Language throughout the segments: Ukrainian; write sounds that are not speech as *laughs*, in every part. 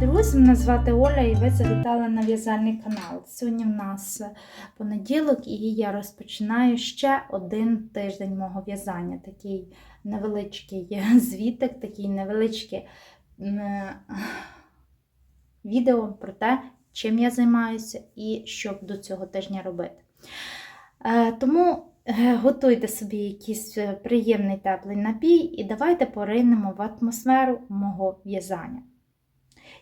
друзі! Мене звати Оля і ви завітали на в'язальний канал. Сьогодні в нас понеділок, і я розпочинаю ще один тиждень мого в'язання. Такий невеличкий звітик, такий невеличкий відео про те, чим я займаюся і що до цього тижня робити. Е, Тому е, готуйте собі якийсь е, приємний теплий напій і давайте поринемо в атмосферу мого в'язання.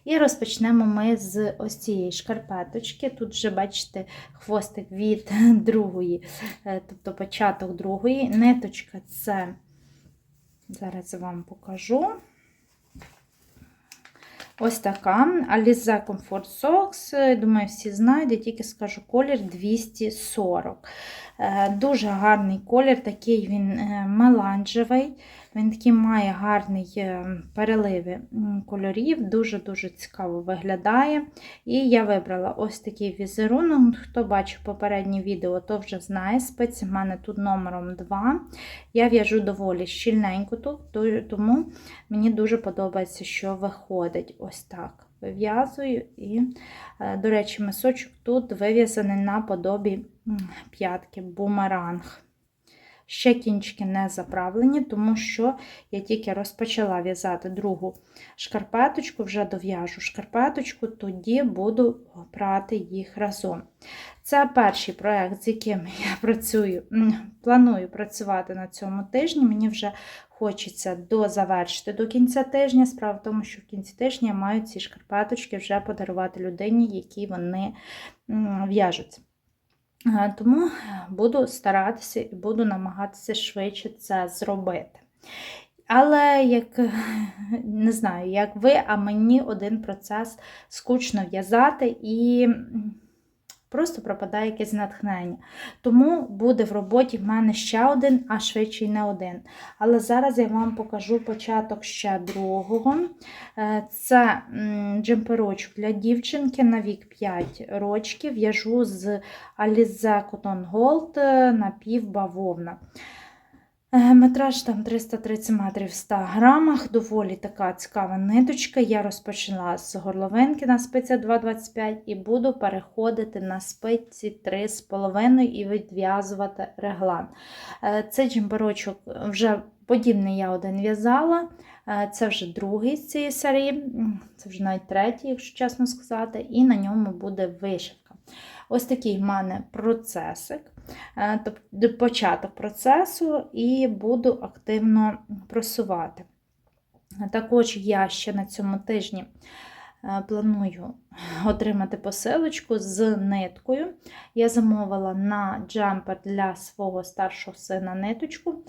І розпочнемо ми з ось цієї шкарпеточки. Тут вже, бачите, хвостик від *laughs* другої, е, тобто початок другої. Ниточка це, зараз вам покажу. Ось така Alize Comfort Socks. Думаю, всі знають, я тільки скажу колір 240. Е, Дуже гарний колір, такий він е, меланжевий. Він такий має гарний е, переливи кольорів, дуже-дуже цікаво виглядає. І я вибрала ось такий візерунок. Хто бачив попереднє відео, то вже знає. Спиці в мене тут номером 2. Я в'яжу доволі щільненько тут, тому мені дуже подобається, що виходить ось так. Вив'язую і, е, до речі, мисочок тут вив'язаний на подобі п'ятки, бумеранг. Ще кінчики не заправлені, тому що я тільки розпочала в'язати другу шкарпеточку, вже дов'яжу шкарпеточку, тоді буду прати їх разом. Це перший проєкт, з яким *laughs* я працюю, планую працювати на цьому тижні. Мені вже хочеться дозавершити до кінця тижня. Справа в тому, що в кінці тижня я маю ці шкарпеточки вже подарувати людині, які вони. Е, Тому буду старатися і буду намагатися швидше це зробити. Але як не знаю, як ви, а мені один процес скучно в'язати і просто пропадає якесь натхнення. Тому буде в роботі в мене ще один, а швидше й не один. Але зараз я вам покажу початок ще другого. Е, Це джемперочок для дівчинки на вік 5 рочків. В'яжу з Alize Cotton Gold на напівбавовна. Е, Метраж там 330 метрів в 100 грамах, доволі така цікава ниточка. Я розпочала з горловинки на спиці 2,25 і буду переходити на спиці 3,5 і відв'язувати реглан. Е, Цей джемперочок вже подібний я один в'язала. Е, Це вже другий з цієї серії, це вже навіть третій, якщо чесно сказати, і на ньому буде вишивка. Ось такий в мене процесик, е, тобто початок процесу, і буду активно просувати. Також я ще на цьому тижні е, планую отримати посилочку з ниткою. Я замовила на джемпер для свого старшого сина ниточку,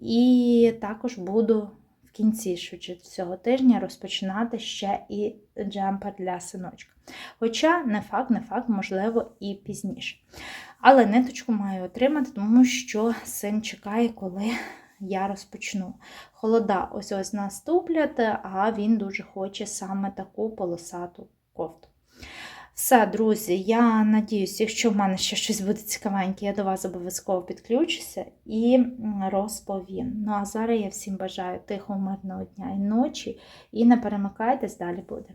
і також буду в кінці швидше цього тижня розпочинати ще і джемпер для синочка. Хоча не факт, не факт, можливо, і пізніше. Але ниточку маю отримати, тому що син чекає, коли я розпочну. Холода ось ось наступлять, а він дуже хоче саме таку полосату кофту. Все, друзі, я надіюсь, якщо в мене ще щось буде цікавеньке, я до вас обов'язково підключуся і розповім. Ну а зараз я всім бажаю тихого, мирного дня і ночі, і не перемикайтесь, далі буде.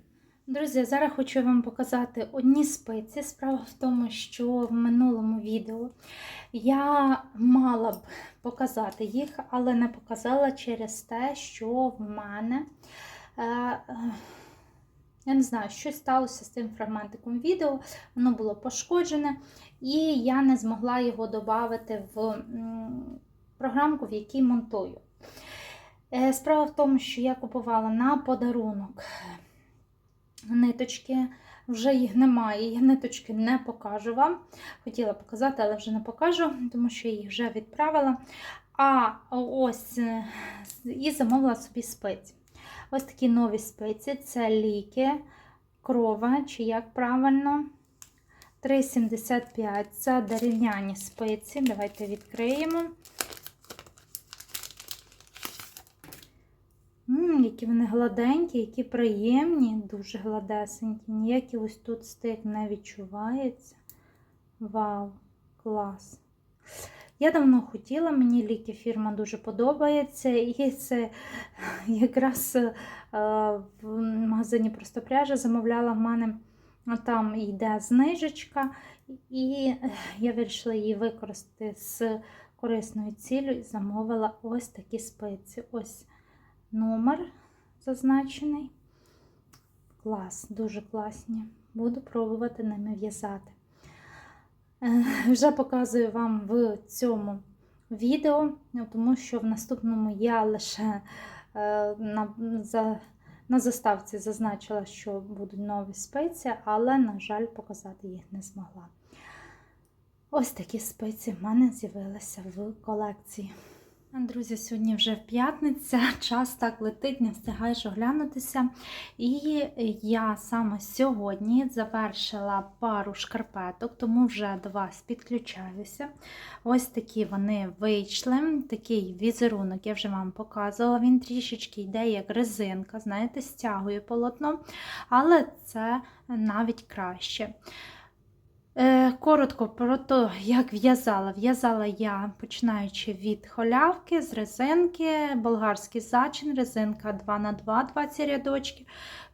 Друзі, зараз хочу вам показати одні спиці. Справа в тому, що в минулому відео я мала б показати їх, але не показала через те, що в мене. Е, я не знаю, щось сталося з цим фрагментиком відео, воно було пошкоджене, і я не змогла його додати в програмку, в якій монтую. Е, Справа в тому, що я купувала на подарунок ниточки, вже їх немає, я ниточки не покажу вам. Хотіла показати, але вже не покажу, тому що їх вже відправила. А ось е, і замовила собі спиці. Ось такі нові спиці це ліки, крова, чи як правильно. 3,75 це дерев'яні спиці. Давайте відкриємо. М, які вони гладенькі, які приємні, дуже гладесенькі. Ніякий ось тут стик не відчувається. Вау, клас! Я давно хотіла, мені ліки фірма дуже подобається, і це якраз е, в магазині просто пряжа замовляла в мене. Там йде знижечка, і я вирішила її використати з корисною ціллю і замовила ось такі спиці. Ось номер зазначений. Клас, дуже класні. Буду пробувати ними в'язати. Е, Вже показую вам в цьому відео, тому що в наступному я лише е, на, за, на заставці зазначила, що будуть нові спеції, але, на жаль, показати їх не змогла. Ось такі спеції в мене з'явилися в колекції. Друзі, сьогодні вже п'ятниця, *laughs* час так летить, не встигаєш оглянутися. І я саме сьогодні завершила пару шкарпеток, тому вже до вас підключаюся. Ось такі вони вийшли. Такий візерунок я вже вам показувала. Він трішечки йде як резинка, знаєте, стягує полотно, але це навіть краще. Е, Коротко про те, як в'язала. В'язала я, починаючи від холявки з резинки, болгарський зачин, резинка 2х2, 20 рядочків,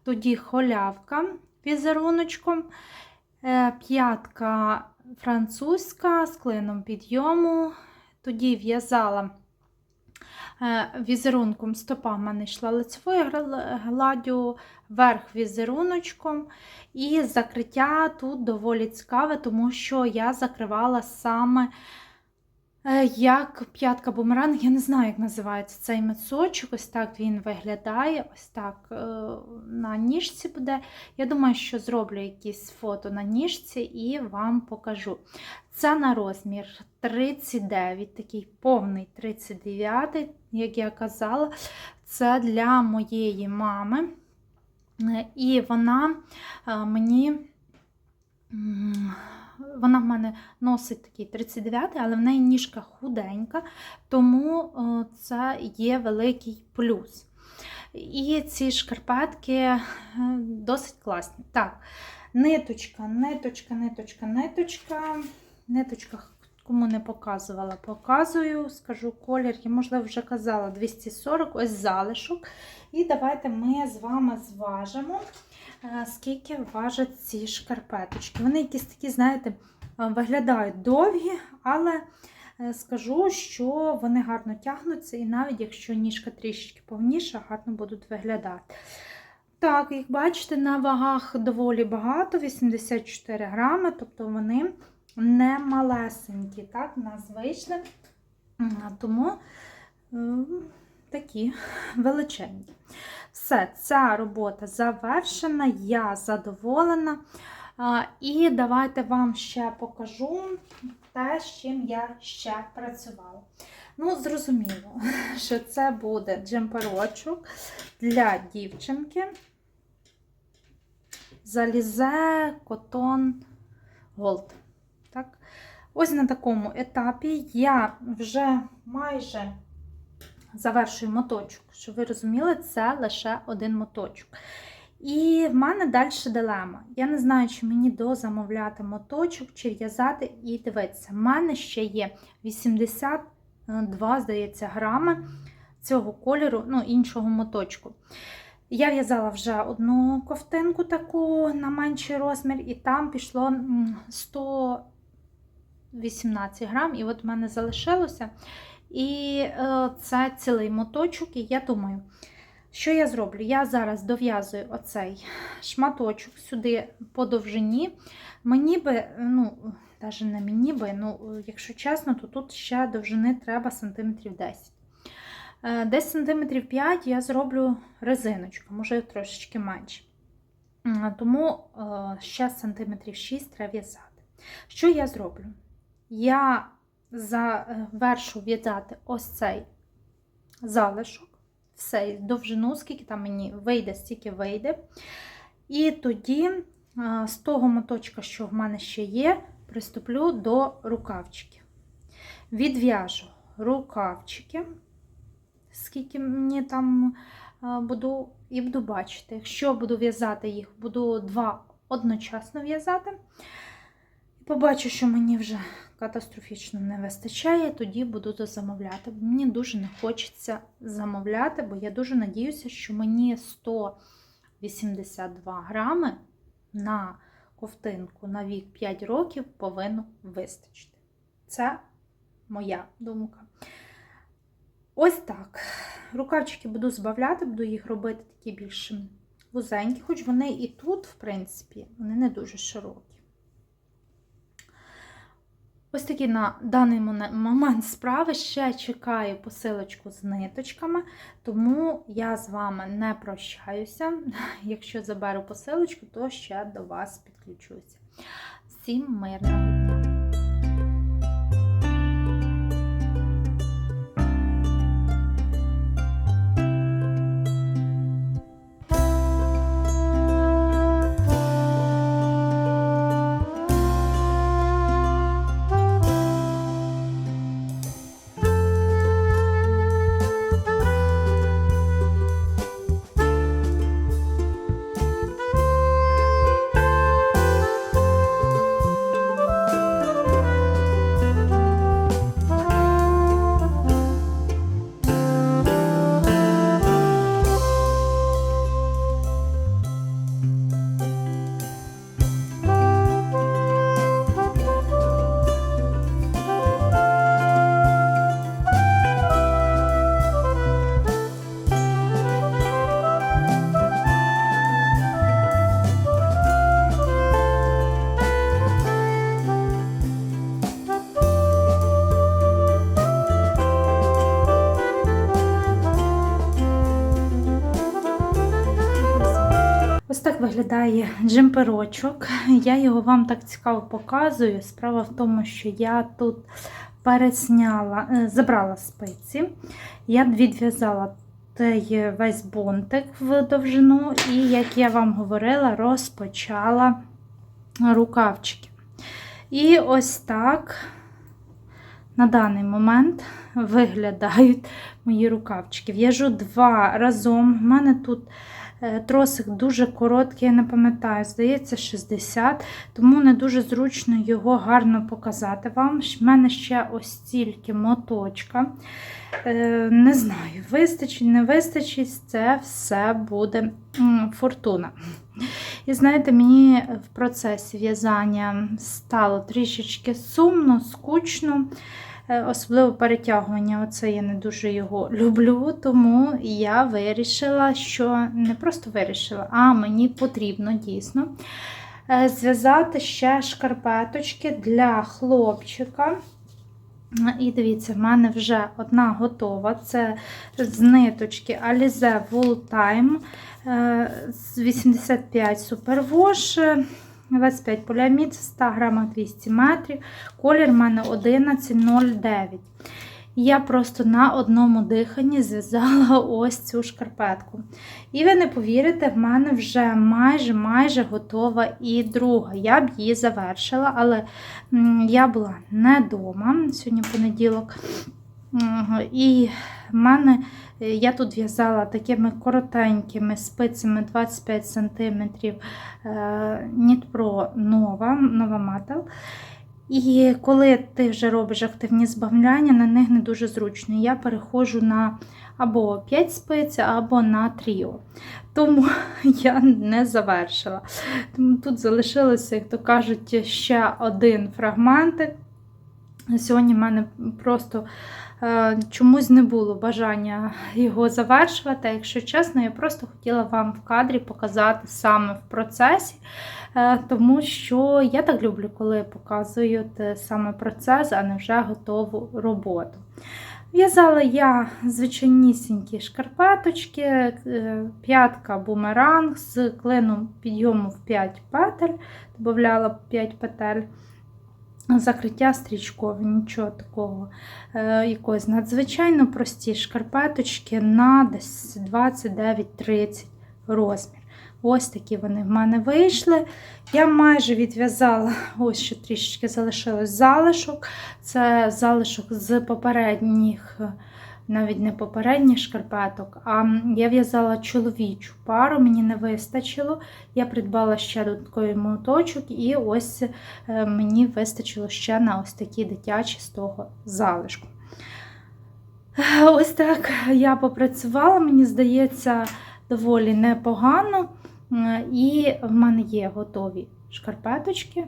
тоді холявка візеруночком, е, п'ятка французька з клином підйому. Тоді в'язала візерунком стопа в мене йшла лицевою гладдю, верх візеруночком. І закриття тут доволі цікаве, тому що я закривала саме е, як п'ятка бумеранг. Я не знаю, як називається цей мисочок. Ось так він виглядає. Ось так е, на ніжці буде. Я думаю, що зроблю якісь фото на ніжці і вам покажу. Це на розмір 39, такий повний 39, як я казала, це для моєї мами. І вона е, мені, вона в мене носить такий 39 але в неї ніжка худенька, тому е, це є великий плюс. І ці шкарпетки е, досить класні. Так, ниточка, ниточка, ниточка, ниточка, ниточка. Кому не показувала, показую, скажу колір, я, можливо, вже казала 240, ось залишок. І давайте ми з вами зважимо, е, скільки важать ці шкарпеточки. Вони якісь такі, знаєте, е, виглядають довгі, але е, скажу, що вони гарно тягнуться, і навіть якщо ніжка трішечки повніша, гарно будуть виглядати. Так, як бачите, на вагах доволі багато, 84 грами, тобто вони не малесенькі, так, в нас вийшли. Тому такі величенькі. Все, ця робота завершена, я задоволена. І давайте вам ще покажу те, з чим я ще працювала. Ну, зрозуміло, *laughs* що це буде джемперочок для дівчинки. Залізе котон голд. Так? Ось на такому етапі я вже майже завершую моточок. Щоб ви розуміли, це лише один моточок. І в мене далі дилема. Я не знаю, чи мені дозамовляти моточок, чи в'язати і дивитися. В мене ще є 82, здається, грами цього кольору, ну, іншого моточку. Я в'язала вже одну ковтинку таку на менший розмір, і там пішло 118 грам, і от в мене залишилося. І е, це цілий моточок, і я думаю, що я зроблю? Я зараз дов'язую оцей шматочок сюди по довжині. Мені би, ну, навіть не мені би, ну, якщо чесно, то тут ще довжини треба сантиметрів 10. Е, десь сантиметрів 5 я зроблю резиночку, може трошечки менше. Тому е, ще сантиметрів 6 треба в'язати. Що я зроблю? Я завершу в'язати ось цей залишок, все, довжину, скільки там мені вийде, стільки вийде. І тоді з того моточка, що в мене ще є, приступлю до рукавчиків. Відв'яжу рукавчики, скільки мені там буду, і буду бачити. Якщо буду в'язати їх, буду два одночасно в'язати. Побачу, що мені вже катастрофічно не вистачає, тоді буду замовляти. Мені дуже не хочеться замовляти, бо я дуже надіюся, що мені 182 грами на ковтинку на вік 5 років повинно вистачити. Це моя думка. Ось так. Рукавчики буду збавляти, буду їх робити такі більш вузенькі, хоч вони і тут, в принципі, вони не дуже широкі. Ось такі на даний момент справи ще чекаю посилочку з ниточками, тому я з вами не прощаюся. *laughs* Якщо заберу посилочку, то ще до вас підключуся. Всім мирного дня! Виглядає джемперочок. Я його вам так цікаво показую. Справа в тому, що я тут пересняла, е, забрала спиці, я відв'язала весь бонтик в довжину, і, як я вам говорила, розпочала рукавчики. І ось так на даний момент виглядають мої рукавчики. В'яжу два разом. У мене тут Тросик дуже короткий, я не пам'ятаю, здається, 60, тому не дуже зручно його гарно показати вам. У мене ще ось стільки моточка. Е, Не знаю, вистачить, не вистачить, це все буде фортуна. І знаєте, мені в процесі в'язання стало трішечки сумно, скучно. Е, Особливо перетягування, оце я не дуже його люблю, тому я вирішила, що не просто вирішила, а мені потрібно дійсно е, зв'язати ще шкарпеточки для хлопчика. І дивіться, в мене вже одна готова. Це з ниточки Alize Wool Time е, з 85 Superwash, 25 поліамід, 100 грамах 200 метрів. Колір в мене 11,09. Я просто на одному диханні зв'язала *laughs* ось цю шкарпетку. І ви не повірите, в мене вже майже майже готова і друга. Я б її завершила, але я була не вдома сьогодні понеділок. І мене е, я тут в'язала такими коротенькими спицями 25 см Нітпро Нова, Нова Мател. І коли ти вже робиш активні збавляння, на них не дуже зручно. Я переходжу на або 5 спиць, або на тріо. Тому *laughs* я не завершила. Тому тут залишилося, як то кажуть, ще один фрагментик. Сьогодні в мене просто е, чомусь не було бажання його завершувати. Якщо чесно, я просто хотіла вам в кадрі показати саме в процесі, е, тому що я так люблю, коли показують саме процес, а не вже готову роботу. В'язала я звичайнісінькі шкарпеточки, е, п'ятка бумеранг з клином підйому в 5 петель, додавала 5 петель. Закриття стрічкове, нічого такого е, якось надзвичайно прості шкарпеточки на десь 29-30 розмір. Ось такі вони в мене вийшли. Я майже відв'язала, ось ще трішечки залишилось залишок. Це залишок з попередніх навіть не попередніх шкарпеток, а я в'язала чоловічу пару, мені не вистачило. Я придбала ще додатковий моточок, і ось е, мені вистачило ще на ось такі дитячі з того залишку. Ось так я попрацювала, мені здається, доволі непогано. І в мене є готові шкарпеточки.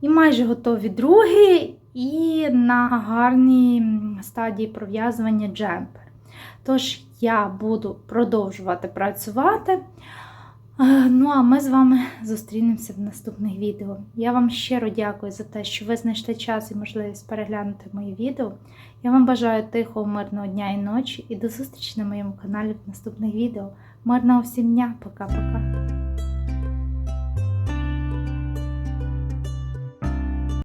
І майже готові другі, і на гарній стадії пров'язування джемпер. Тож я буду продовжувати працювати. Е, Ну, а ми з вами зустрінемося в наступних відео. Я вам щиро дякую за те, що ви знайшли час і можливість переглянути мої відео. Я вам бажаю тихого, мирного дня і ночі і до зустрічі на моєму каналі в наступних відео. Мирного всім дня, пока-пока.